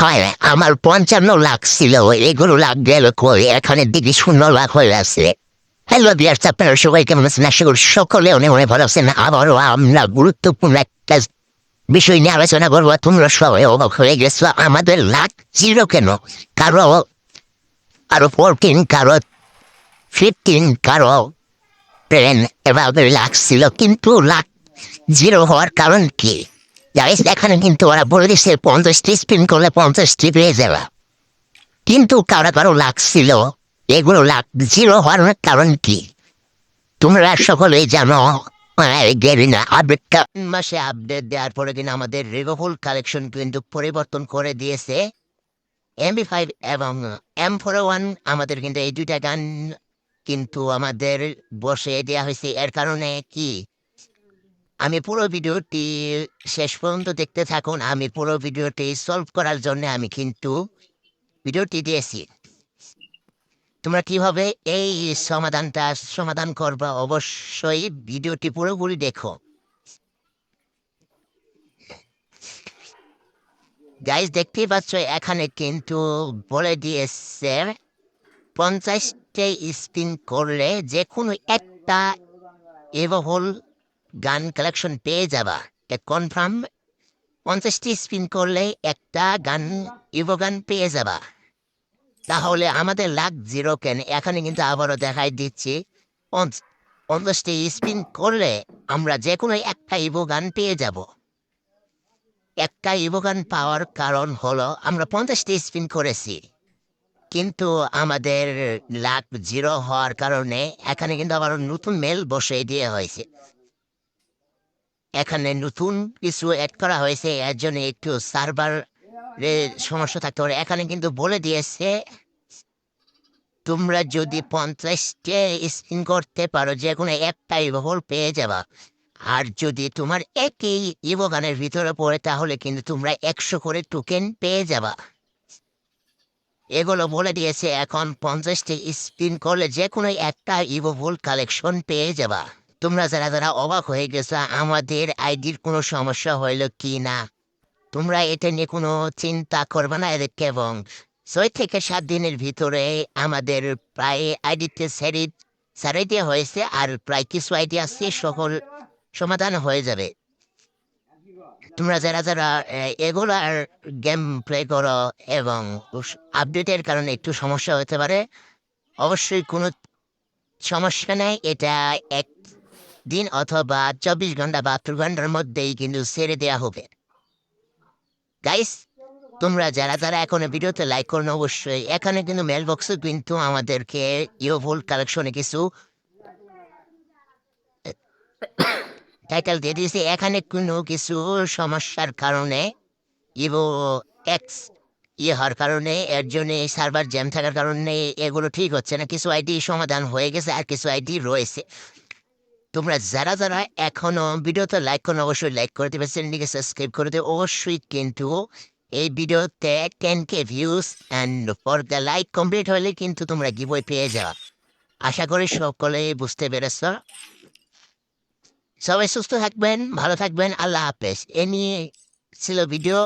হয়, আমার পঞ্চান্ন লাখ ছিল এগুলো লাখ গেল কই? এখানে দিদি শূন্য লাখ হয়ে আছে। হ্যালো বিয়ার আপনারা সবাই কেমন আছেন? আশা করি সকলে অনেক অনেক ভালো আছেন। আবারও আমরা গুরুত্বপূর্ণ একটা বিষয় নিয়ে আলোচনা করব। তোমরা সবাই অবাক হয়ে গেছো, আমাদের লাখ জিরো কেন? কারও আরও ফোরটিন কারও ফিফটিন কারও ট্রেন এভাবে লাখ ছিল। কিন্তু লাখ জিরো হওয়ার কারণ কি? জানিস এখানে কিন্তু ওরা বলে দিচ্ছে পঞ্চাশটি স্পিন করলে পঞ্চাশটি পেয়ে যাবে। কিন্তু কারও কারও লাখ ছিল, এগুলো লাখ জিরো হওয়ার কারণ কি? তোমরা সকলেই জানো গেরিনা মাসে আপডেট দেওয়ার পরে কিন্তু আমাদের রিভাফুল কালেকশন কিন্তু পরিবর্তন করে দিয়েছে। এমবি ফাইভ এবং এম ফোর ওয়ান আমাদের কিন্তু এই দুইটা গান কিন্তু আমাদের বসে দেওয়া হয়েছে। এর কারণে কি? আমি পুরো ভিডিওটি শেষ পর্যন্ত দেখতে থাকুন। আমি পুরো ভিডিওটি সলভ করার জন্য আমি কিন্তু ভিডিওটি দিয়েছি। তোমরা কীভাবে এই সমাধানটা সমাধান করবা অবশ্যই ভিডিওটি পুরোপুরি দেখো। গাইজ দেখতেই পাচ্ছ, এখানে কিন্তু বলে দিয়েছে, পঞ্চাশটি স্পিন করলে যে কোনো একটা এভাবল গান কালেকশন পেয়ে যাবা। কনফার্ম পঞ্চাশটি স্পিন করলে একটা গান ইভো গান পেয়ে যাবা। তাহলে আমাদের লাখ জিরো কেন? এখানে কিন্তু আবারও দেখাই দিচ্ছি। পঞ্চ- পঞ্চাশটি স্পিন করলে আমরা যে কোনো একটা ইভো গান পেয়ে যাব। একটা ইভো গান পাওয়ার কারণ হলো আমরা পঞ্চাশটি স্পিন করেছি। কিন্তু আমাদের লাখ জিরো হওয়ার কারণে এখানে কিন্তু আবার নতুন মেল বসে দিয়ে হয়েছে। এখানে নতুন কিছু অ্যাড করা হয়েছে, এর জন্য একটু সার্ভার সমস্যা থাকতে পারে। এখানে কিন্তু বলে দিয়েছে, তোমরা যদি পঞ্চাশটে স্পিন করতে পারো যে কোনো একটা ইভোল পেয়ে যাবা। আর যদি তোমার একই ইভোগানের ভিতরে পড়ে, তাহলে কিন্তু তোমরা একশো করে টোকেন পেয়ে যাবা। এগুলো বলে দিয়েছে, এখন পঞ্চাশটি স্পিন করলে যে কোনো একটা ইভোভুল কালেকশন পেয়ে যাবা। তোমরা যারা যারা অবাক হয়ে গেছো, আমাদের আইডির কোনো সমস্যা হইল কি না তোমরা এটা নিয়ে কোনো চিন্তা করবে না এদেরকে এবং ছয় থেকে সাত দিনের ভিতরে আমাদের প্রায় আইডিতে সেরি, সারাই দেওয়া হয়েছে আর প্রায় কিছু আইডি আছে, সকল সমাধান হয়ে যাবে। তোমরা যারা যারা এগুলার গেম প্লে করো এবং আপডেটের কারণে একটু সমস্যা হতে পারে, অবশ্যই কোনো সমস্যা নেই, এটা এক দিন অথবা চব্বিশ ঘণ্টা বা আট ঘণ্টার মধ্যেই কিন্তু ছেড়ে দেওয়া হবে। গাইস তোমরা যারা যারা এখন ভিডিওতে লাইক করুন, অবশ্যই এখানে কিন্তু মেল বক্সে কিন্তু আমাদেরকে ইউভোল কালেকশনে কিছু টাইটেল দিয়ে দিয়েছে। এখানে কোনো কিছু সমস্যার কারণে ইভো এক্স ইয়ে হওয়ার কারণে, এর জন্য সার্ভার জ্যাম থাকার কারণে এগুলো ঠিক হচ্ছে না। কিছু আইডি সমাধান হয়ে গেছে আর কিছু আইডি রয়েছে। তোমরা যারা যারা এখনও ভিডিওতে লাইক করুন অবশ্যই লাইক করে দেবে, চ্যানেলটিকে সাবস্ক্রাইব করে দেবে অবশ্যই কিন্তু এই ভিডিওতে ten K views and for the like complete হলে কিন্তু তোমরা গিবই পেয়ে যাওয়া আশা করি সকলে বুঝতে পেরেছ। সবাই সুস্থ থাকবেন, ভালো থাকবেন, আল্লাহ হাফেজ। এ নিয়ে ছিল ভিডিও।